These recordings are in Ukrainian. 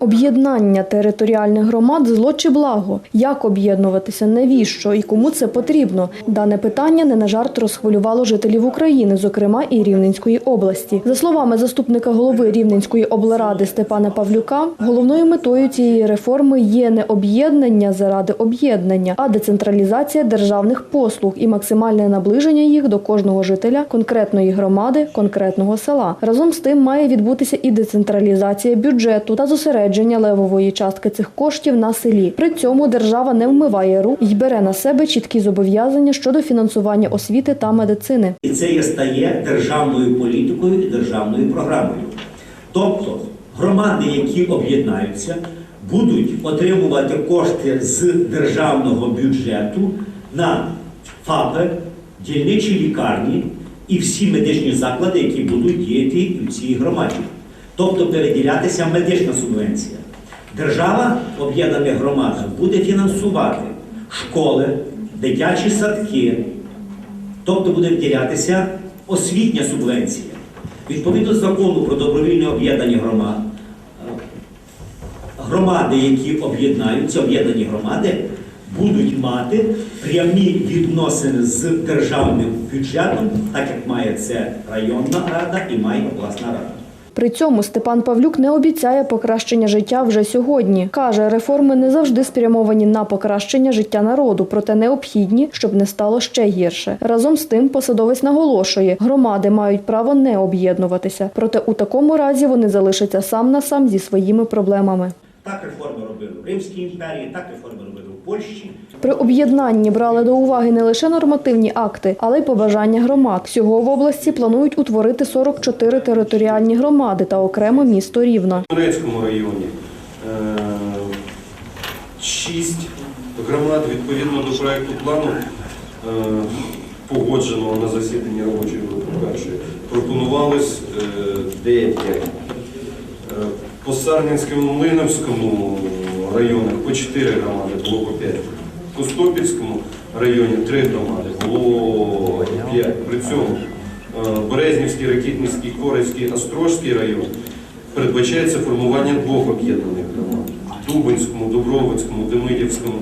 Об'єднання територіальних громад зло чи благо? Як об'єднуватися? Навіщо і кому це потрібно? Дане питання не на жарт розхвилювало жителів України, зокрема і Рівненської області. За словами заступника голови Рівненської облради Степана Павлюка, головною метою цієї реформи є не об'єднання заради об'єднання, а децентралізація державних послуг і максимальне наближення їх до кожного жителя конкретної громади, конкретного села. Разом з тим має відбутися і децентралізація бюджету та зосередження левової частки цих коштів на селі. При цьому держава не вмиває рук і бере на себе чіткі зобов'язання щодо фінансування освіти та медицини. І це стає державною політикою і державною програмою. Тобто громади, які об'єднаються, будуть отримувати кошти з державного бюджету на ФАПи, дільничі лікарні і всі медичні заклади, які будуть діяти в цій громаді. Тобто переділятися медична субвенція. Держава об'єднаних громадах буде фінансувати школи, дитячі садки, Тобто буде виділятися освітня субвенція. Відповідно закону про добровільне об'єднання громад, громади, які об'єднаються, об'єднані громади, будуть мати прямі відносини з державним бюджетом, так як має це районна рада і має обласна рада. При цьому Степан Павлюк не обіцяє покращення життя вже сьогодні. Каже, реформи не завжди спрямовані на покращення життя народу, проте необхідні, щоб не стало ще гірше. Разом з тим, посадовець наголошує, громади мають право не об'єднуватися. Проте у такому разі вони залишаться сам на сам зі своїми проблемами. Так реформи робили в Римській імперії, так реформи робили Польщі. При об'єднанні брали до уваги не лише нормативні акти, але й побажання громад. Всього в області планують утворити 44 територіальні громади та окремо місто Рівно. В Донецькому районі е, шість громад відповідно до проекту плану, е, погодженого на засіданні робочої групи першої, пропонувалось е, 9. Е, По Млиновському районах по 4 громади, було по 5. По Стопільському районі 3 громади, було 5. При цьому е, Березнівський, Ракітницький, Корецький, Острожський район передбачається формування двох об'єднаних громад. Дубинському, Дубровицькому, Демидівському,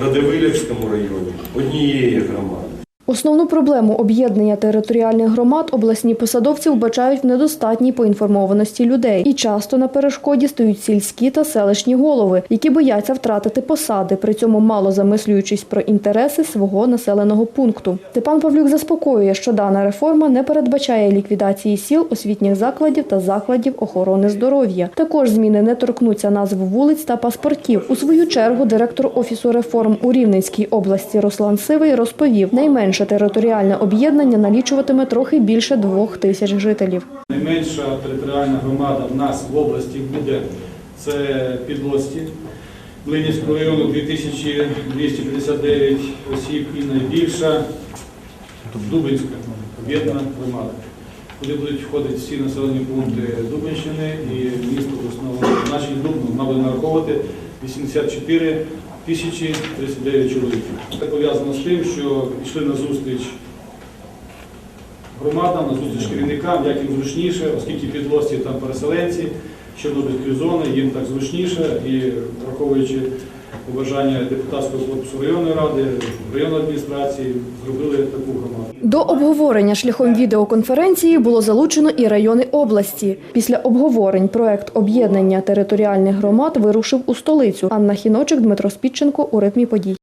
Радивилівському районі однієї громади. Основну проблему об'єднання територіальних громад обласні посадовці вбачають в недостатній поінформованості людей. І часто на перешкоді стають сільські та селищні голови, які бояться втратити посади, при цьому мало замислюючись про інтереси свого населеного пункту. Степан Павлюк заспокоює, що дана реформа не передбачає ліквідації сіл, освітніх закладів та закладів охорони здоров'я. Також зміни не торкнуться назв вулиць та паспортів. У свою чергу директор офісу реформ у Рівненській області Руслан Сивий розповів, найменше територіальне об'єднання налічуватиме трохи більше двох тисяч жителів. Найменша територіальна громада в нас в області буде це Підлості. Млинівського району 2259 осіб і найбільша Дубинська об'єднана громада, куди будуть входити всі населені пункти Дубинщини і місто основному значить Дубно вона нараховувати 84 тисячі 39 чоловік. Це пов'язано з тим, що пішли на зустріч громадам, на зустріч керівникам, як їм зручніше, оскільки підлості там переселенці, чорнобильської зони, їм так зручніше і враховуючи побажання депутатського корпусу районної ради, районної адміністрації, зробили таку громаду. До обговорення шляхом відеоконференції було залучено і райони області. Після обговорень проект об'єднання територіальних громад вирушив у столицю. Анна Хіночик, Дмитро Спідченко у ритмі подій.